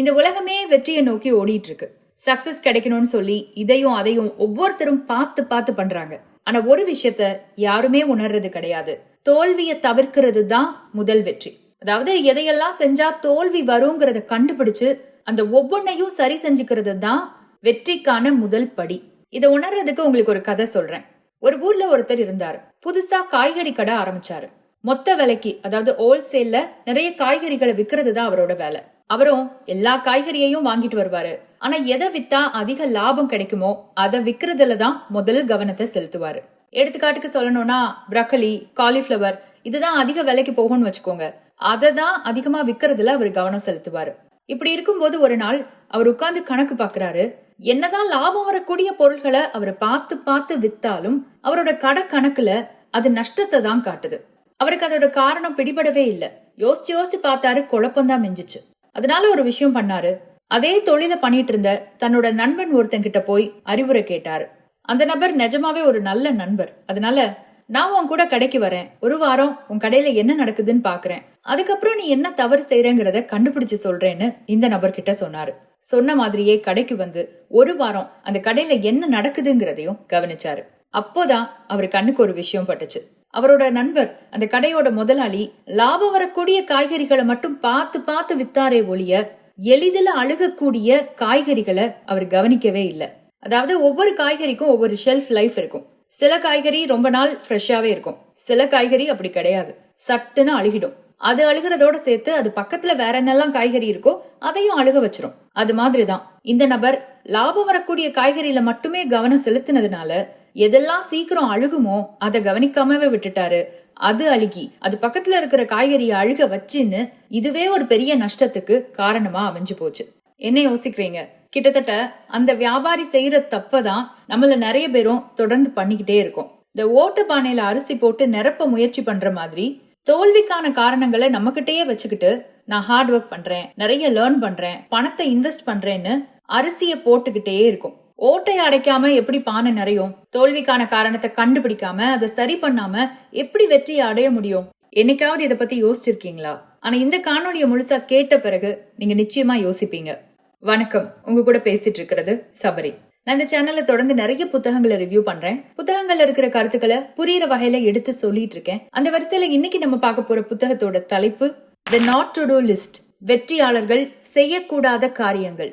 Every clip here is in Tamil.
இந்த உலகமே வெற்றியை நோக்கி ஓடிட்டு இருக்கு சக்சஸ் கிடைக்கணும்னு சொல்லி இதையும் அதையும் ஒவ்வொருத்தரும் பார்த்து பார்த்து பண்றாங்க. ஆனா ஒரு விஷயத்த யாருமே உணர்றது கிடையாது. தோல்வியை தவிர்க்கிறது தான் முதல் வெற்றி. அதாவது எதையெல்லாம் செஞ்சா தோல்வி வருங்கிறத கண்டுபிடிச்சு அந்த ஒவ்வொன்னையும் சரி செஞ்சுக்கிறது தான் வெற்றிக்கான முதல் படி. இதை உணர்றதுக்கு உங்களுக்கு ஒரு கதை சொல்றேன். ஒரு ஊர்ல ஒருத்தர் இருந்தாரு. புதுசா காய்கறி கடை ஆரம்பிச்சாரு. மொத்த விலைக்கு அதாவது ஹோல்சேல்ல நிறைய காய்கறிகளை விற்கிறது தான் அவரோட வேலை. அவரும் எல்லா காய்கறியையும் வாங்கிட்டு வருவாரு. ஆனா எதை வித்தா அதிக லாபம் கிடைக்குமோ அதை விக்கிறதுல தான் முதல் கவனத்தை செலுத்துவாரு. எடுத்துக்காட்டுக்கு சொல்லணும்னா பிரக்கலி காலிஃப்ளவர் இதுதான் அதிக விலைக்கு போகும்னு வச்சுக்கோங்க. அதை தான் அதிகமா விக்கிறதுல அவர் கவனம் செலுத்துவாரு. இப்படி இருக்கும்போது ஒரு நாள் அவர் உட்கார்ந்து கணக்கு பாக்குறாரு என்னதான் லாபம் வரக்கூடிய பொருள்களை அவர் பார்த்து பார்த்து வித்தாலும் அவரோட கடை கணக்குல அது நஷ்டத்தை தான் காட்டுது. அவருக்கு அதோட காரணம் பிடிபடவே இல்லை. யோசிச்சு யோசிச்சு பார்த்தாரு குழப்பம்தான் மிஞ்சிச்சு. அதனால ஒரு விஷயம் பண்ணாரு. அதே தொழில பண்ணிட்டு இருந்த தன்னோட நண்பன் ஒருத்தன் கிட்ட போய் அறிவுரை கேட்டாரு. அந்த நபர் நிஜமாவே ஒரு நல்ல நண்பர். அதனால நான் உன் கூட கடைக்கு வரேன். ஒரு வாரம் உன் கடையில என்ன நடக்குதுன்னு பாக்குறேன். அதுக்கப்புறம் நீ என்ன தவறு செய்யறங்கிறத கண்டுபிடிச்சு சொல்றேன்னு இந்த நபர்கிட்ட சொன்னாரு. சொன்ன மாதிரியே கடைக்கு வந்து ஒரு வாரம் அந்த கடையில என்ன நடக்குதுங்கிறதையும் கவனிச்சாரு. அப்போதான் அவர் கண்ணுக்கு ஒரு விஷயம் பட்டுச்சு. அவரோட நண்பர் அந்த கடையோட முதலாளி லாபம் வரக்கூடிய காய்கறிகளை மட்டும் பார்த்து பார்த்து வித்தாரே ஒழிய எளிதில் அழுகக்கூடிய காய்கறிகளை அவர் கவனிக்கவே இல்லை. அதாவது ஒவ்வொரு காய்கறிக்கும் ஒவ்வொரு ஷெல்ஃப் லைஃப் இருக்கும். சில காய்கறி ரொம்ப நாள் ஃப்ரெஷ்ஷாகவே இருக்கும். சில காய்கறி அப்படி கிடையாது. சட்டுன்னு அழுகிடும். அது அழுகிறதோட சேர்த்து அது பக்கத்துல வேற என்னெல்லாம் காய்கறி இருக்கோ அதையும் அழுக வச்சிரும். அது மாதிரிதான். இந்த நபர் லாபம் வரக்கூடிய காய்கறியில மட்டுமே கவனம் செலுத்தினதுனால எதெல்லாம் சீக்கிரம் அழுகுமோ அதை கவனிக்காமவே விட்டுட்டாரு. அது அழுகி அது பக்கத்துல இருக்கிற காய்கறியை அழுக வச்சுன்னு இதுவே ஒரு பெரிய நஷ்டத்துக்கு காரணமா அமைஞ்சு போச்சு. என்ன யோசிக்கிறீங்க? கிட்டத்தட்ட அந்த வியாபாரி செய்யற தப்பதான் நம்மள நிறைய பேரும் தொடர்ந்து பண்ணிக்கிட்டே இருக்கோம். இந்த ஓட்டு பானையில அரிசி போட்டு நிரப்ப முயற்சி பண்ற மாதிரி தோல்விக்கான காரணங்களை நம்மகிட்டயே வச்சுக்கிட்டு நான் ஹார்ட் ஒர்க் பண்றேன் நிறைய லேர்ன் பண்றேன் பணத்தை இன்வெஸ்ட் பண்றேன்னு அரிசியை போட்டுக்கிட்டே இருக்கும். ஓட்டை அடைக்காம எப்படி பானை நிறையும்? தோல்விக்கான காரணத்தை கண்டுபிடிக்காம அதை சரி பண்ணாம எப்படி வெற்றியை அடைய முடியும்? என்னைக்காவது இதை பத்தி யோசிச்சிருக்கீங்களா? ஆனா இந்த காணொலியை முழுசா கேட்ட பிறகு நீங்க நிச்சயமா யோசிப்பீங்க. வணக்கம். உங்க கூட பேசிட்டு இருக்கிறது சபரி. நான் இந்த சேனல்ல தொடர்ந்து நிறைய புத்தகங்களை ரிவ்யூ பண்றேன். புத்தகங்கள்ல இருக்கிற கருத்துக்களை புரியுற வகையில எடுத்து சொல்லிட்டு இருக்கேன். அந்த வரிசையில இன்னைக்கு நம்ம பார்க்க போற புத்தகத்தோட தலைப்பு the not to do list வெற்றியாளர்கள் செய்யக்கூடாத காரியங்கள்.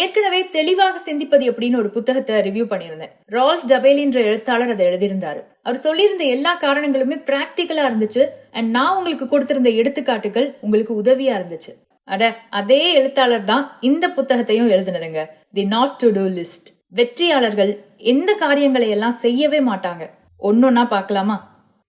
ஏற்கனவே தெளிவாக சிந்திப்பது எப்படின்னு ஒரு புத்தகத்தை ரிவ்யூ பண்ணியிருந்தேன். ரால்ஃப் டபேலின்ற எழுத்தாளர் அதை எழுதியிருந்தாரு. அவர் சொல்லியிருந்த எல்லா காரணங்களுமே பிராக்டிக்கலா இருந்துச்சு அண்ட் நான் உங்களுக்கு கொடுத்திருந்த எடுத்துக்காட்டுகள் உங்களுக்கு உதவியா இருந்துச்சு. அட அதே எழுத்தாளர் தான் இந்த புத்தகத்தையும் எழுதினதுங்க. The not to do list வெற்றியாளர்கள் எந்த காரியங்களை எல்லாம் செய்யவே மாட்டாங்க. ஒன்னொன்னா பார்க்கலாமா?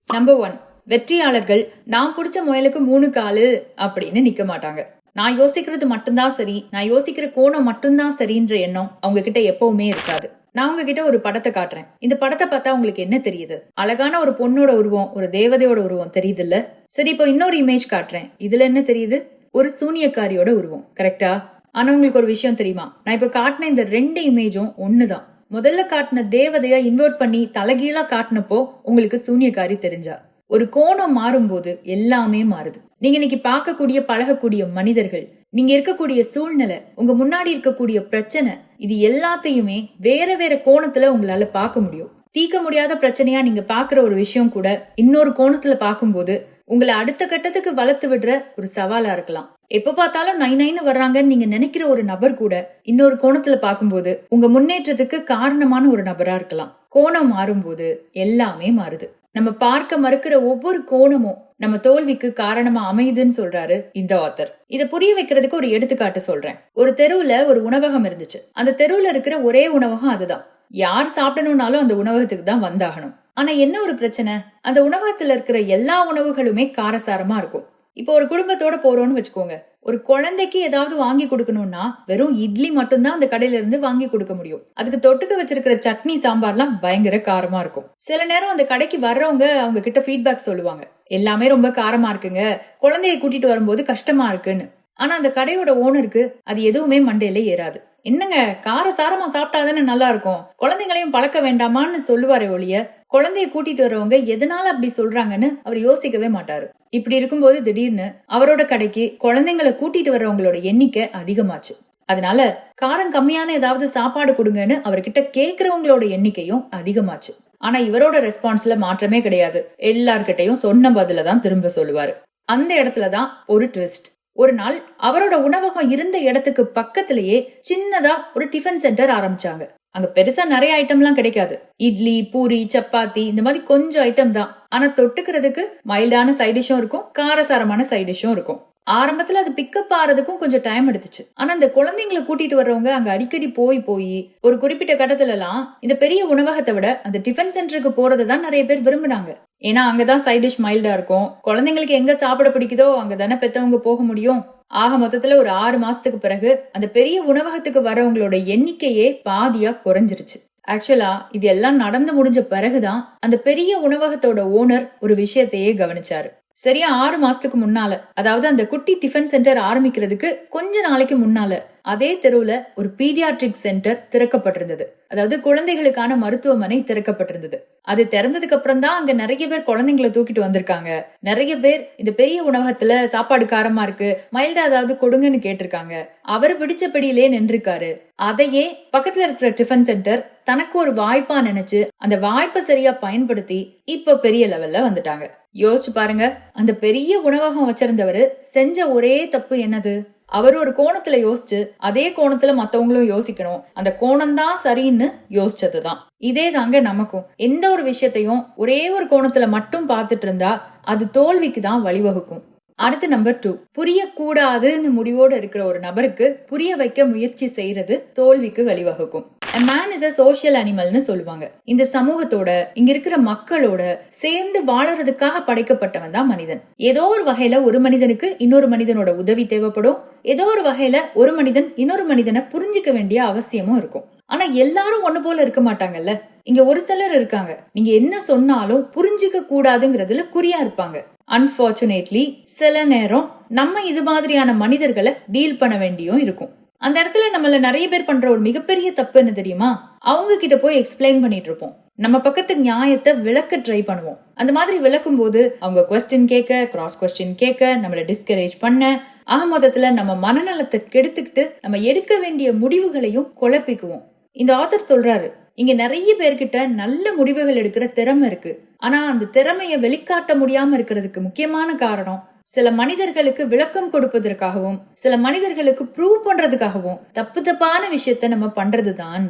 நம்பர் ஒன் வெற்றியாளர்கள் நான் பிடிச்ச முயலுக்கு மூணு காலு அப்படின்னு நிக்க மாட்டாங்க. நான் யோசிக்கிறது மட்டும்தான் சரி நான் யோசிக்கிற கோணம் மட்டும்தான் சரின்ற எண்ணம் அவங்க கிட்ட எப்பவுமே இருக்காது. நான் உங்ககிட்ட ஒரு படத்தை காட்டுறேன். இந்த படத்தை பார்த்தா உங்களுக்கு என்ன தெரியுது? அழகான ஒரு பொண்ணோட உருவம் ஒரு தேவதையோட உருவம் தெரியுது இல்ல சரி இப்போ இன்னொரு இமேஜ் காட்டுறேன். இதுல என்ன தெரியுது? ஒரு சூனியக்காரியோட உருவம் கரெக்டா ஆனா உங்களுக்கு ஒரு விஷயம் தெரியுமா? நான் இப்ப காட்டின இந்த ரெண்டு இமேஜும் ஒண்ணுதான். முதல்ல காட்டின தேவதையா இன்வெர்ட் பண்ணி தலைகீழா காட்டினப்போ உங்களுக்கு சூனியக்காரி தெரிஞ்சா. ஒரு கோணம் மாறும்போது எல்லாமே மாறுது. நீங்க இன்னைக்கு பார்க்கக்கூடிய பழகக்கூடிய மனிதர்கள் நீங்க இருக்கக்கூடிய சூழ்நிலை உங்க முன்னாடி இருக்கக்கூடிய பிரச்சனை இது எல்லாத்தையுமே வேற வேற கோணத்துல உங்களால பார்க்க முடியும். தீர்க்க முடியாத பிரச்சனையா நீங்க பாக்குற ஒரு விஷயம் கூட இன்னொரு கோணத்துல பார்க்கும்போது உங்களை அடுத்த கட்டத்துக்கு வளர்த்து விடுற ஒரு சவாலா இருக்கலாம். எப்ப பார்த்தாலும் நை நைன்னு வர்றாங்கன்னு நீங்க நினைக்கிற ஒரு நபர் கூட இன்னொரு கோணத்துல பார்க்கும்போது உங்க முன்னேற்றத்துக்கு காரணமான ஒரு நபரா இருக்கலாம். கோணம் மாறும்போது எல்லாமே மாறுது. நம்ம பார்க்க மறுக்கிற ஒவ்வொரு கோணமும் நம்ம தோல்விக்கு காரணமா அமையுதுன்னு சொல்றாரு இந்த ஆத்தர் இத புரிய வைக்கிறதுக்கு ஒரு எடுத்துக்காட்டு சொல்றேன். ஒரு தெருவுல ஒரு உணவகம் இருந்துச்சு. அந்த தெருவுல இருக்கிற ஒரே உணவகம் அதுதான். யார் சாப்பிடணும்னாலும் அந்த உணவகத்துக்கு தான் வந்தாகணும். ஆனா என்ன ஒரு பிரச்சனை? அந்த உணவகத்துல இருக்கிற எல்லா உணவுகளுமே காரசாரமா இருக்கும். இப்போ ஒரு குடும்பத்தோட போறோம்னு வச்சுக்கோங்க. ஒரு குழந்தைக்கு ஏதாவது வாங்கி கொடுக்கணும்னா வெறும் இட்லி மட்டும்தான் அந்த கடையில இருந்து வாங்கி கொடுக்க முடியும். அதுக்கு தொட்டுக்க வச்சிருக்கிற சட்னி சாம்பார்லாம் பயங்கர காரமா இருக்கும். சில நேரம் அந்த கடைக்கு வர்றவங்க அவங்க கிட்ட ஃபீட்பேக் சொல்லுவாங்க. எல்லாமே ரொம்ப காரமா இருக்குங்க. குழந்தைய கூட்டிட்டு வரும்போது கஷ்டமா இருக்குன்னு. ஆனா அந்த கடையோட ஓனருக்கு அது எதுவுமே மண்டையில ஏறாது. என்னங்க கார சாரமா சாப்பிட்டாதானே நல்லா இருக்கும்? குழந்தைங்களையும் பழக்க வேண்டாமான்னு சொல்லுவாரே ஒழிய குழந்தைய கூட்டிட்டு வரவங்க எதனால அப்படி சொல்றாங்கன்னு அவர் யோசிக்கவே மாட்டாரு. இப்படி இருக்கும்போது திடீர்னு அவரோட கடைக்கு குழந்தைங்களை கூட்டிட்டு வர்றவங்களோட எண்ணிக்கை அதிகமாச்சு. அதனால காரம் கம்மியான ஏதாவது சாப்பாடு கொடுங்கன்னு அவர்கிட்ட கேக்குறவங்களோட எண்ணிக்கையும் அதிகமாச்சு. ஆனா இவரோட ரெஸ்பான்ஸ்ல மாற்றமே கிடையாது. எல்லார்கிட்டயும் சொன்ன பதில தான் திரும்ப சொல்லுவாரு. அந்த இடத்துல தான் ஒரு ட்விஸ்ட். ஒரு நாள் அவரோட உணவகம் இருந்த இடத்துக்கு பக்கத்திலேயே சின்னதா ஒரு டிஃபன் சென்டர் ஆரம்பிச்சாங்க. அங்க பெருசா நிறைய ஐட்டம்லாம் கிடைக்காது. இட்லி பூரி சப்பாத்தி இந்த மாதிரி கொஞ்சம் ஐட்டம் தான். ஆனா தொட்டுக்கிறதுக்கு மைல்டான சைடிஷும் இருக்கும் காரசாரமான சைடிஷும் இருக்கும். ஆரம்பத்துல அது பிக்கப் ஆறதுக்கும் கொஞ்சம் டைம் எடுத்துச்சு. ஆனா இந்த குழந்தைங்களை கூட்டிட்டு வர்றவங்க அங்க அடிக்கடி போய் போய் ஒரு குறிப்பிட்ட கட்டத்துல எல்லாம் இந்த பெரிய உணவகத்தை விட அந்த டிஃபன் சென்டருக்கு போறதை தான் நிறைய பேர் விரும்பினாங்க. ஏன்னா அங்கதான் சைட் டிஷ் மைல்டா இருக்கும். குழந்தைங்களுக்கு எங்க சாப்பிட பிடிக்குதோ அங்க தானே பெத்தவங்க போக முடியும். ஆக மொத்தத்துல ஒரு ஆறு மாசத்துக்கு பிறகு அந்த பெரிய உணவகத்துக்கு வரவங்களோட எண்ணிக்கையே பாதியா குறைஞ்சிருச்சு. ஆக்சுவலா இது எல்லாம் நடந்து முடிஞ்ச பிறகுதான் அந்த பெரிய உணவகத்தோட ஓனர் ஒரு விஷயத்தையே கவனிச்சாரு. சரியா ஆறு மாசத்துக்கு முன்னால அதாவது அந்த குட்டி டிஃபன் சென்டர் ஆரம்பிக்கிறதுக்கு கொஞ்ச நாளைக்கு முன்னால அதே தெருவுல ஒரு பீடியாட்ரிக் சென்டர் திறக்கப்பட்டிருந்தது. அதாவது குழந்தைகளுக்கான மருத்துவமனை திறக்கப்பட்டிருந்தது. அது திறந்ததுக்கு அப்புறம் தான் அங்க நிறைய பேர் குழந்தைங்களை தூக்கிட்டு வந்திருக்காங்க. நிறைய பேர் இந்த பெரிய உணவகத்துல சாப்பாடு காரமா இருக்கு மைல்டா ஏதாவது கொடுங்கன்னு கேட்டிருக்காங்க. அவர் பிடிச்சபடியிலே நின்றுருக்காரு. அதையே பக்கத்துல இருக்கிற டிஃபன் சென்டர் தனக்கு ஒரு வாய்ப்பா நினைச்சு அந்த வாய்ப்பை சரியா பயன்படுத்தி இப்ப பெரிய லெவல்ல வந்துட்டாங்க. யோசிச்சு பாருங்க. அந்த பெரிய உணவகம் வச்சிருந்தவரு செஞ்ச ஒரே தப்பு என்னது? அவர் ஒரு கோணத்துல யோசிச்சு அதே கோணத்துல மத்தவங்களும் யோசிக்கணும். அந்த கோணம் தான் சரின்னு யோசிச்சதுதான். இதே தாங்க நமக்கும். எந்த ஒரு விஷயத்தையும் ஒரே ஒரு கோணத்துல மட்டும் பார்த்துட்டு இருந்தா அது தோல்விக்கு தான் வழிவகுக்கும். அடுத்து நம்பர் டூ புரியக்கூடாதுன்னு முடிவோடு இருக்கிற ஒரு நபருக்கு புரிய வைக்க முயற்சி செய்யறது தோல்விக்கு வழிவகுக்கும். மேன் இஸ் அ சோஷியல் அனிமல்னு சொல்லுவாங்க. இந்த சமூகத்தோட இங்க இருக்கிற மக்களோட சேர்ந்து வாழறதுக்காக படைக்கப்பட்டவன் தான் மனிதன். ஏதோ ஒரு வகையில ஒரு மனிதனுக்கு இன்னொரு மனிதனோட உதவி தேவைப்படும். ஏதோ ஒரு வகையில ஒரு மனிதன் இன்னொரு மனிதனை புரிஞ்சுக்க வேண்டிய அவசியமும் இருக்கும். ஆனா எல்லாரும் ஒண்ணு போல இருக்க மாட்டாங்கல்ல? இங்க ஒரு சிலர் இருக்காங்க. நீங்க என்ன சொன்னாலும் புரிஞ்சுக்க கூடாதுங்கிறதுல குறியா இருப்பாங்க. அன்பார்ச்சுனேட்லி சில நேரம் நம்ம இது மாதிரியான மனிதர்களை டீல் பண்ண வேண்டியும் இருக்கும். அந்த இடத்துல நம்மள நிறைய பேர் பண்ற ஒரு மிகப்பெரிய தப்பு என்ன தெரியுமா? அவங்க கிட்ட போய் எக்ஸ்பிளைன் பண்ணிட்டு இருப்போம். நம்ம பக்கத்து நியாயத்தை விளக்க ட்ரை பண்ணுவோம். அந்த மாதிரி விளக்கும் போது அவங்க கொஸ்டின் கேட்க கிராஸ் கொஸ்டின் கேட்க நம்மள டிஸ்கரேஜ் பண்ண ஆக மொத்தத்துல நம்ம மனநலத்தை கெடுத்துக்கிட்டு நம்ம எடுக்க வேண்டிய முடிவுகளையும் குழப்பிக்குவோம். இந்த ஆத்தர் சொல்றாரு இங்க நிறைய பேர்கிட்ட நல்ல முடிவுகள் எடுக்கிற திறமை இருக்கு. ஆனா அந்த திறமையை வெளிக்காட்ட முடியாம இருக்கிறதுக்கு முக்கியமான காரணம் சில மனிதர்களுக்கு விளக்கம் கொடுப்பதற்காகவும் சில மனிதர்களுக்கு ப்ரூவ் பண்றதுக்காகவும் தப்பு தப்பான விஷயத்த நம்ம பண்றதுதான்.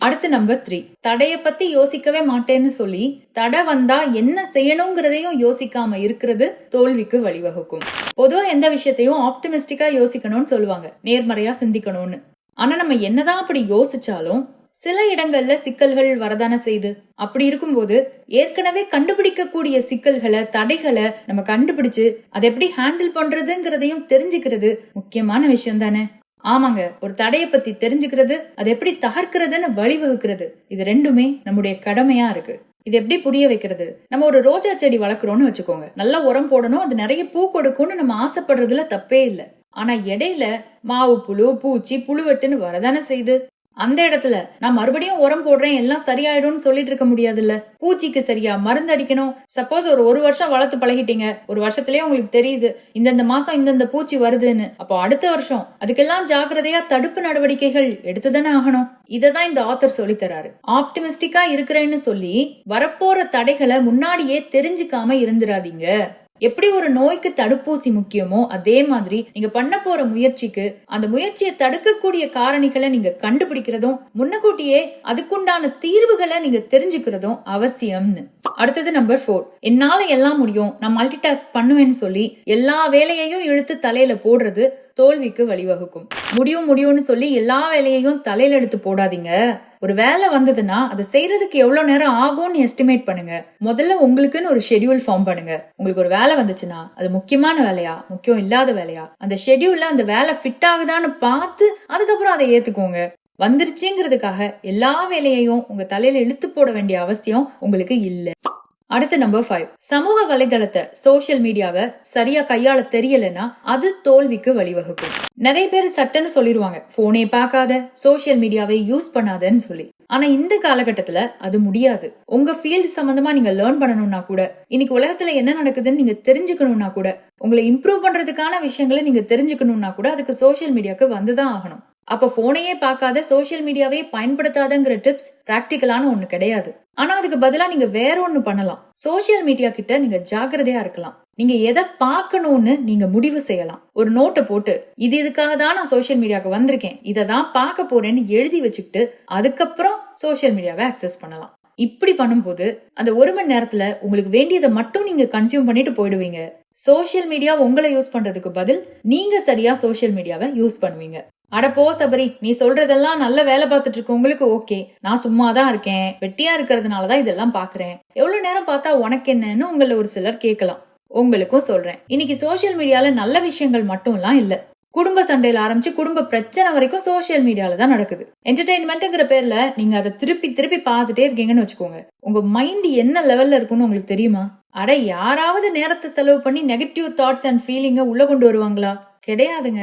அடுத்து நம்பர் த்ரீ தடைய பத்தி யோசிக்கவே மாட்டேன்னு சொல்லி தடை வந்தா என்ன செய்யணுங்கிறதையும் யோசிக்காம இருக்கிறது தோல்விக்கு வழிவகுக்கும். பொதுவா எந்த விஷயத்தையும் ஆப்டிமிஸ்டிக்கா யோசிக்கணும்னு சொல்லுவாங்க. நேர்மறையா சிந்திக்கணும்னு. ஆனா நம்ம என்னதான் அப்படி யோசிச்சாலும் சில இடங்கள்ல சிக்கல்கள் வரதான செய்து. அப்படி இருக்கும்போது ஏற்கனவே கண்டுபிடிக்கக்கூடிய சிக்கல்களை தடைகளை நம்ம கண்டுபிடிச்சு அதை எப்படி ஹேண்டில் பண்றதுங்கிறதையும் தெரிஞ்சுக்கிறது முக்கியமான விஷயம் தானே. ஆமாங்க ஒரு தடையை பத்தி தெரிஞ்சுக்கிறது அதை எப்படி தகர்க்கிறதுன்னு வழிவகுக்கிறது. இது ரெண்டுமே நம்முடைய கடமையா இருக்கு. இது எப்படி புரிய வைக்கிறது? நம்ம ஒரு ரோஜா செடி வளர்க்குறோம்னு வச்சுக்கோங்க. நல்லா உரம் போடணும் அது நிறைய பூ கொடுக்கும்னு நம்ம ஆசைப்படுறதுல தப்பே இல்லை. ஆனா இடையில மாவு புழு பூச்சி புழுவெட்டுன்னு வரதானே செய்து. அந்த இடத்துல நான் மறுபடியும் உரம் போடுறேன் எல்லாம் சரியாயிடும்னு சொல்லிட்டு இருக்க முடியாதுல்ல? பூச்சிக்கு சரியா மருந்து அடிக்கணும்? சப்போஸ் ஒரு ஒரு வருஷம் வளர்த்து பழகிட்டீங்க. ஒரு வருஷத்துலயே உங்களுக்கு தெரியுது இந்தந்த மாசம் இந்தந்த பூச்சி வருதுன்னு. அப்போ அடுத்த வருஷம் அதுக்கெல்லாம் ஜாக்கிரதையா தடுப்பு நடவடிக்கைகள் எடுத்துதானே ஆகணும்? இததான் இந்த ஆத்தர் சொல்லி தராரு. ஆப்டிமிஸ்டிக்கா இருக்கிறேன்னு சொல்லி வரப்போற தடைகளை முன்னாடியே தெரிஞ்சுக்காம இருந்துராதீங்க எப்படி ஒரு நோய்க்கு தடுப்பூசி முக்கியமோ அதே மாதிரி நீங்க பண்ண போற முயற்சிக்கு அந்த முயற்சியை தடுக்கக்கூடிய காரணிகளை நீங்க கண்டுபிடிக்கிறதும் முன்னக்கூட்டியே அதுக்குண்டான தீர்வுகளை நீங்க தெரிஞ்சுக்கிறதும் அவசியம்னு. அடுத்தது நம்பர் ஃபோர் என்னால எல்லாம் முடியும் நான் மல்டி டாஸ்க் பண்ணுவேன்னு சொல்லி எல்லா வேலையையும் இழுத்து தலையில போடுறது தோல்விக்கு வழிவகுக்கும். முடியும் முடியும்னு சொல்லி எல்லா வேலையையும் தலையில எடுத்து போடாதீங்க. ஒரு வேலை வந்ததுன்னா அதை செய்யறதுக்கு எவ்வளவு நேரம் ஆகும்னு எஸ்டிமேட் பண்ணுங்க. முதல்ல உங்களுக்குன்னு ஒரு ஷெட்யூல் ஃபார்ம் பண்ணுங்க. உங்களுக்கு ஒரு வேலை வந்துச்சுன்னா அது முக்கியமான வேலையா? முக்கியம் இல்லாத வேலையா? அந்த ஷெடியூல்ல அந்த வேலை ஃபிட் ஆகுதான்னு பார்த்து அதுக்கப்புறம் அதை ஏத்துக்கோங்க. வந்துருச்சுங்கிறதுக்காக எல்லா வேலையையும் உங்க தலையில இழுத்து போட வேண்டிய அவசியம் உங்களுக்கு இல்லை. அடுத்து நம்பர் ஃபைவ் சமூக வலைதளத்தை சோசியல் மீடியாவை சரியா கையாள தெரியலன்னா அது தோல்விக்கு வழிவகுக்கும். நிறைய பேர் சட்டன்னு சொல்லிடுவாங்க போனே பார்க்காத சோசியல் மீடியாவை யூஸ் பண்ணாதன்னு சொல்லி. ஆனா இந்த காலகட்டத்துல அது முடியாது. உங்க ஃபீல்டு சம்பந்தமா நீங்க லேர்ன் பண்ணணும்னா கூட இன்னைக்கு உலகத்துல என்ன நடக்குதுன்னு நீங்க தெரிஞ்சுக்கணும்னா கூட உங்களை இம்ப்ரூவ் பண்றதுக்கான விஷயங்களை நீங்க தெரிஞ்சுக்கணும்னா கூட அதுக்கு சோஷியல் மீடியாவுக்கு வந்துதான் ஆகணும். அப்ப போனையே பார்க்காத சோஷியல் மீடியாவே பயன்படுத்தாதங்கிற டிப்ஸ் பிராக்டிக்கலான ஒண்ணு கிடையாது. ஆனா அதுக்கு பதிலா நீங்க வேற ஒண்ணு பண்ணலாம். சோஷியல் மீடியா கிட்ட நீங்க ஜாக்கிரதையா இருக்கலாம். நீங்க எதை பார்க்கணும்னு நீங்க முடிவு செய்யலாம். ஒரு நோட்டை போட்டு இது இதுக்காக தான் நான் சோஷியல் மீடியாவுக்கு வந்திருக்கேன். இதை தான் பார்க்க போறேன்னு எழுதி வச்சுக்கிட்டு அதுக்கப்புறம் சோஷியல் மீடியாவை அக்சஸ் பண்ணலாம். இப்படி பண்ணும்போது அந்த ஒரு மணி நேரத்துல உங்களுக்கு வேண்டியதை மட்டும் நீங்க கன்சியூம் பண்ணிட்டு போயிடுவீங்க. சோஷியல் மீடியா உங்களை யூஸ் பண்றதுக்கு பதில் நீங்க சரியா சோஷியல் மீடியாவை யூஸ் பண்ணுவீங்க. அட போ சபரி நீ சொல்றதெல்லாம் நல்ல வேலை பார்த்துட்டு இருக்க உங்களுக்கு ஓகே. நான் சும்மா தான் இருக்கேன். வெட்டியா இருக்கிறதுனால தான் இதெல்லாம் பாக்குறேன். எவ்வளவு நேரம் பார்த்தா உனக்கு என்னன்னு உங்களை ஒரு சிலர் கேட்கலாம். உங்களுக்கும் சொல்றேன். இன்னைக்கு சோஷியல் மீடியால நல்ல விஷயங்கள் மட்டும்லாம் இல்ல. குடும்ப சண்டையில ஆரம்பிச்சு குடும்ப பிரச்சனை வரைக்கும் சோஷியல் மீடியால தான் நடக்குது. என்டர்டைன்மெண்ட்ங்கிற பேர்ல நீங்க அதை திருப்பி திருப்பி பார்த்துட்டே இருக்கீங்கன்னு வச்சுக்கோங்க. உங்க மைண்ட் என்ன லெவல்ல இருக்குன்னு உங்களுக்கு தெரியுமா? அட யாராவது நேரத்தை செலவு பண்ணி நெகட்டிவ் தாட்ஸ் அண்ட் ஃபீலிங்க உள்ள கொண்டு வருவாங்களா? கிடையாதுங்க.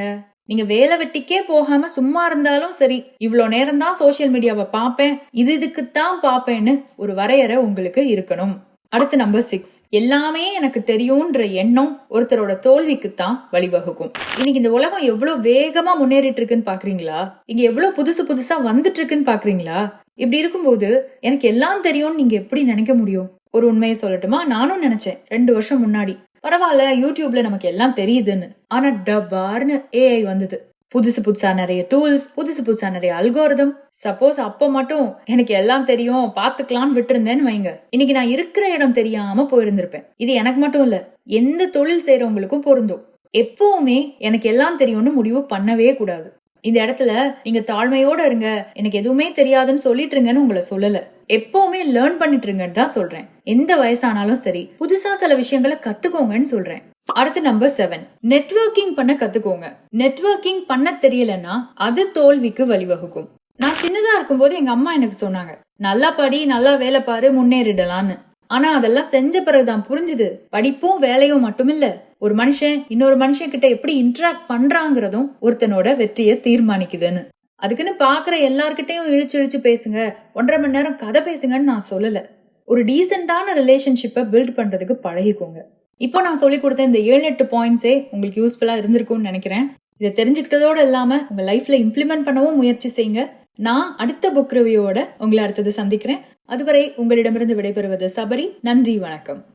நீங்க வேலை வெட்டிக்கே போகாம சும்மா இருந்தாலும் சரி இவ்வளோ நேரம் தான் சோசியல் மீடியாவை பார்ப்பேன் இது இதுக்குத்தான் பார்ப்பேன்னு ஒரு வரையறை உங்களுக்கு இருக்கணும். அடுத்து நம்பர் சிக்ஸ் எல்லாமே எனக்கு தெரியும்ன்ற எண்ணம் ஒருத்தரோட தோல்விக்கு தான் வழிவகுக்கும். இன்னைக்கு இந்த உலகம் எவ்வளவு வேகமா முன்னேறிட்டு இருக்குன்னு பாக்குறீங்களா? இங்க எவ்வளவு புதுசு புதுசா வந்துட்டு இருக்குன்னு பாக்குறீங்களா? இப்படி இருக்கும்போது எனக்கு எல்லாம் தெரியும்னு நீங்க எப்படி நினைக்க முடியும்? ஒரு உண்மையை சொல்லட்டுமா? நானும் நினைச்சேன். ரெண்டு வருஷம் முன்னாடி. பரவாயில்ல யூடியூப்ல நமக்கு எல்லாம் தெரியுதுன்னு. ஆனா டபார்னு ஏஐ வந்தது. புதுசு புதுசா நிறைய டூல்ஸ் புதுசு புதுசா நிறைய அல்கோரிதம் சப்போஸ் அப்போ மட்டும் எனக்கு எல்லாம் தெரியும் பாத்துக்கலாம்னு விட்டுருந்தேன்னு வைங்க. இன்னைக்கு நான் இருக்கிற இடம் தெரியாம போயிருந்திருப்பேன். இது எனக்கு மட்டும் இல்ல எந்த தொழில் செய்யறவங்களுக்கும் பொருந்தும். எப்பவுமே எனக்கு எல்லாம் தெரியும்னு முடிவு பண்ணவே கூடாது. இந்த இடத்துல நீங்க தாழ்மையோட இருங்க எனக்கு எதுவுமே தெரியாதுன்னு சொல்லிட்டு இருங்கன்னு உங்களை சொல்லல. எப்பவுமே லேர்ன் பண்ணிட்டு இருங்கன்னு தான் சொல்றேன். எந்த வயசானாலும் சரி புதுசா சில விஷயங்களை கத்துக்கோங்கன்னு சொல்றேன். அடுத்து நம்பர் செவன் நெட்வொர்க்கிங் பண்ண கத்துக்கோங்க. நெட்வொர்க்கிங் பண்ண தெரியலன்னா அது தோல்விக்கு வழிவகுக்கும். நான் சின்னதா இருக்கும்போது எங்க அம்மா எனக்கு சொன்னாங்க நல்லா படி நல்லா வேலை பாரு முன்னேறிடலான்னு ஆனா அதெல்லாம் செஞ்ச பிறகுதான் புரிஞ்சுது படிப்பும் வேலையும் மட்டுமில்ல. ஒரு மனுஷன் இன்னொரு மனுஷன் கிட்ட எப்படி இன்டராக்ட் பண்றாங்கிறதும் ஒருத்தனோட வெற்றியை தீர்மானிக்குதுன்னு. அதுக்குன்னு பாக்குற எல்லார்கிட்டையும் இழிச்சு இழிச்சு பேசுங்க. ஒன்றரை மணி நேரம் கதை பேசுங்கன்னு நான் சொல்லல. ஒரு டீசெண்டான ரிலேஷன்ஷிப்பை பில்ட் பண்றதுக்கு பழகிக்கோங்க. இப்போ நான் சொல்லி கொடுத்த இந்த ஏழு எட்டு பாயிண்ட்ஸே உங்களுக்கு யூஸ்ஃபுல்லா இருந்திருக்கும்னு நினைக்கிறேன். இதை தெரிஞ்சுக்கிட்டதோடு இல்லாம உங்க லைஃப்ல இம்ப்ளிமெண்ட் பண்ணவும் முயற்சி செய்யுங்க. நான் அடுத்த புக் ரிவியூவோட உங்களை அடுத்தது சந்திக்கிறேன். அதுவரை உங்களிடமிருந்து விடைபெறுவது சபரி. நன்றி வணக்கம்.